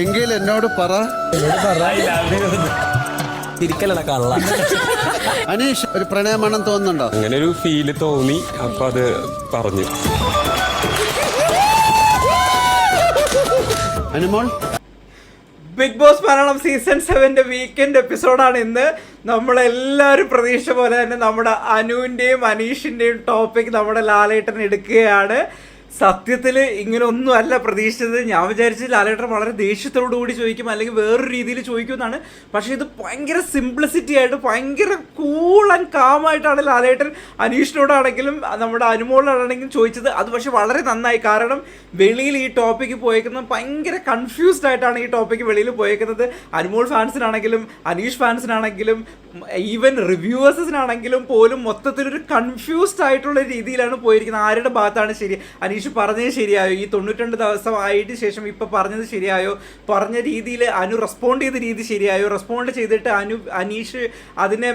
എങ്കിൽ എന്നോട് പറ. തിരിക്കലട കള്ള. അനീഷ് ഒരു പ്രണയമാണെന്ന് തോന്നുന്നുണ്ടോ? അങ്ങനെ ഒരു ഫീൽ തോന്നി അപ്പൊ അത് പറഞ്ഞു. Anumol? Big boss Malayalam season സെവന്റെ weekend എപ്പിസോഡാണ് ഇന്ന്. നമ്മളെല്ലാവരും പ്രതീക്ഷ പോലെ തന്നെ നമ്മുടെ അനുവിന്റെയും അനീഷിന്റെയും ടോപ്പിക് നമ്മുടെ ലാലേട്ടൻ എടുക്കുകയാണ്. സത്യത്തിൽ ഇങ്ങനെ ഒന്നും അല്ല പ്രതീക്ഷിച്ചത്. ഞാൻ വിചാരിച്ചു ലാലേട്ടൻ വളരെ ദേഷ്യത്തോടു കൂടി ചോദിക്കും അല്ലെങ്കിൽ വേറൊരു രീതിയിൽ ചോദിക്കുമെന്നാണ് പക്ഷേ ഇത് ഭയങ്കര സിംപ്ലിസിറ്റി ആയിട്ട് ഭയങ്കര കൂൾ ആൻഡ് കാമായിട്ടാണ് ലാലേട്ടൻ അനീഷിനോടാണെങ്കിലും നമ്മുടെ അനുമോളിനോടാണെങ്കിലും ചോദിച്ചത്. അത് പക്ഷെ വളരെ നന്നായി. കാരണം വെളിയിൽ ഈ ടോപ്പിക്ക് പോയേക്കുന്നത് ഭയങ്കര കൺഫ്യൂസ്ഡ് ആയിട്ടാണ് ഈ ടോപ്പിക്ക് വെളിയിൽ പോയേക്കുന്നത്. അനുമോൾ ഫാൻസിനാണെങ്കിലും അനീഷ് ഫാൻസിനാണെങ്കിലും ഈവൻ റിവ്യൂവേഴ്സിനാണെങ്കിലും പോലും മൊത്തത്തിലൊരു കൺഫ്യൂസ്ഡ് ആയിട്ടുള്ള രീതിയിലാണ് പോയിരിക്കുന്നത്. ആരുടെ ഭാഗത്താണ് ശരി? അനീഷ് പറഞ്ഞത് ശരിയായോ? ഈ തൊണ്ണൂറ്റിരണ്ട് ദിവസം ആയിട്ട് ശേഷം ഇപ്പൊ പറഞ്ഞത് ശരിയായോ? പറഞ്ഞ രീതിയിൽ അനു റെസ്പോണ്ട് ചെയ്ത രീതി ശരിയായോ? റെസ്പോണ്ട് ചെയ്തിട്ട് അനു അനീഷ് അതിനെ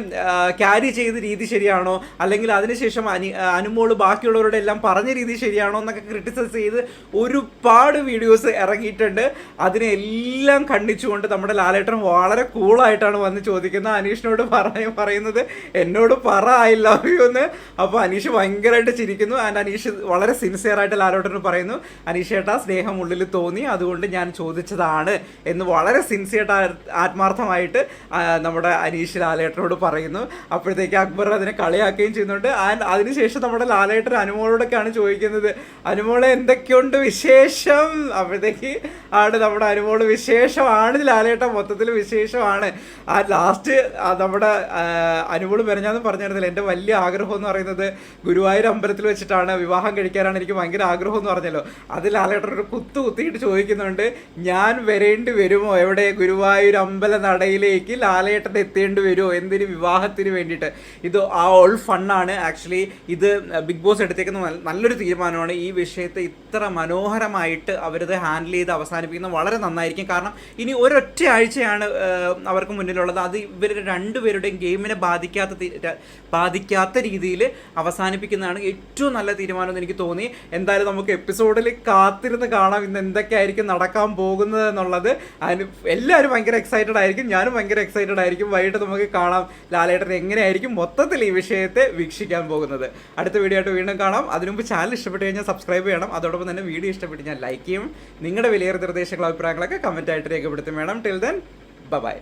ക്യാരി ചെയ്ത രീതി ശരിയാണോ? അല്ലെങ്കിൽ അതിനുശേഷം അനി അനുമോൾ ബാക്കിയുള്ളവരോട് എല്ലാം പറഞ്ഞ രീതി ശരിയാണോ എന്നൊക്കെ ക്രിട്ടിസൈസ് ചെയ്ത് ഒരുപാട് വീഡിയോസ് ഇറങ്ങിയിട്ടുണ്ട്. അതിനെല്ലാം ഖണ്ഡിച്ചുകൊണ്ട് നമ്മുടെ ലാലേട്ടൻ വളരെ കൂളായിട്ടാണ് വന്ന് ചോദിക്കുന്നത്. അനീഷിനോട് പറയും പറയുന്നത് എന്നോട് പറ ഐ ലവ് യു എന്ന്. അപ്പോൾ അനീഷ് ഭയങ്കരമായിട്ട് ചിരിക്കുന്നു. ആൻഡ് അനീഷ് വളരെ സിൻസിയർ ആയിട്ട് ലാലോട്ടന് പറയുന്നു അനീഷേട്ട സ്നേഹം ഉള്ളിൽ തോന്നി അതുകൊണ്ട് ഞാൻ ചോദിച്ചതാണ് എന്ന് വളരെ സിൻസിയർ ആത്മാർത്ഥമായിട്ട് നമ്മുടെ അനീഷ് ലാലേട്ടനോട് പറയുന്നു. അപ്പോഴത്തേക്ക് അക്ബർ അതിനെ കളിയാക്കുകയും ചെയ്യുന്നുണ്ട്. ആൻഡ് അതിനുശേഷം നമ്മുടെ ലാലേട്ടൻ അനുമോളോടൊക്കെയാണ് ചോദിക്കുന്നത് അനുമോളെ എന്തൊക്കെയുണ്ട് വിശേഷം? അപ്പോഴത്തേക്ക് ആണ് നമ്മുടെ അനുമോൾ വിശേഷമാണ് ലാലേട്ടൻ മൊത്തത്തിൽ വിശേഷമാണ്. ആ ലാസ്റ്റ് നമ്മുടെ അനുമോൾ മെരഞ്ഞാന്ന് പറഞ്ഞിരുന്നില്ല എന്റെ വലിയ ആഗ്രഹം എന്ന് പറയുന്നത് ഗുരുവായൂർ അമ്പലത്തിൽ വെച്ചിട്ടാണ് വിവാഹം കഴിക്കാനാണ്. എനിക്ക് ഭയങ്കര ആഗ്രഹം എന്ന് പറഞ്ഞല്ലോ. അതിൽ ലാലേട്ടൻ ഒരു കുത്തു കുത്തിയിട്ട് ചോദിക്കുന്നുണ്ട് ഞാൻ വരേണ്ടി വരുമോ? എവിടെ? ഗുരുവായൂർ അമ്പല നടയിലേക്ക് ലാലേട്ടൻ എത്തേണ്ടി വരുമോ? എന്തിന് വിവാഹത്തിന് വേണ്ടിയിട്ട്? ഇത് ആ ഓൾ ഫണ്ണാണ് ആക്ച്വലി ഇത് ബിഗ് ബോസ് എടുത്തേക്കുന്ന നല്ലൊരു തീരുമാനമാണ്. ഈ വിഷയത്തെ ഇത്ര മനോഹരമായിട്ട് അവരത് ഹാൻഡിൽ ചെയ്ത് അവസാനിപ്പിക്കുന്നത് വളരെ നന്നായിരിക്കും. കാരണം ഇനി ഒരൊറ്റ ആഴ്ചയാണ് അവർക്ക് മുന്നിലുള്ളത്. അത് ഇവരുടെ രണ്ടുപേരുടെയും ഗെയിമിനെ ബാധിക്കാത്ത ബാധിക്കാത്ത രീതിയിൽ അവസാനിപ്പിക്കുന്നതാണ് ഏറ്റവും നല്ല തീരുമാനം എന്ന് എനിക്ക് തോന്നി. എന്തായാലും നമുക്ക് എപ്പിസോഡിൽ കാത്തിരുന്ന് കാണാം ഇന്ന് എന്തൊക്കെയായിരിക്കും നടക്കാൻ പോകുന്നത് എന്നുള്ളത്. അതിന് എല്ലാവരും ഭയങ്കര എക്സൈറ്റഡ് ആയിരിക്കും ഞാനും ഭയങ്കര എക്സൈറ്റഡ് ആയിരിക്കും. വൈകിട്ട് നമുക്ക് കാണാം ലാലേട്ടൻ എങ്ങനെയായിരിക്കും മൊത്തത്തിൽ ഈ വിഷയത്തെ വീക്ഷിക്കാൻ പോകുന്നത്. അടുത്ത വീഡിയോ ആയിട്ട് വീണ്ടും കാണാം. അതിനു മുമ്പ് ചാനൽ ഇഷ്ടപ്പെട്ട് കഴിഞ്ഞാൽ സബ്സ്ക്രൈബ് ചെയ്യണം. അതോടൊപ്പം തന്നെ വീഡിയോ ഇഷ്ടപ്പെട്ട് ഞാൻ ലൈക്ക് ചെയ്യും. നിങ്ങളുടെ വിലയേറെ നിർദ്ദേശങ്ങളും അഭിപ്രായങ്ങളൊക്കെ കമന്റായിട്ട് രേഖപ്പെടുത്തും വേണം. Till then bye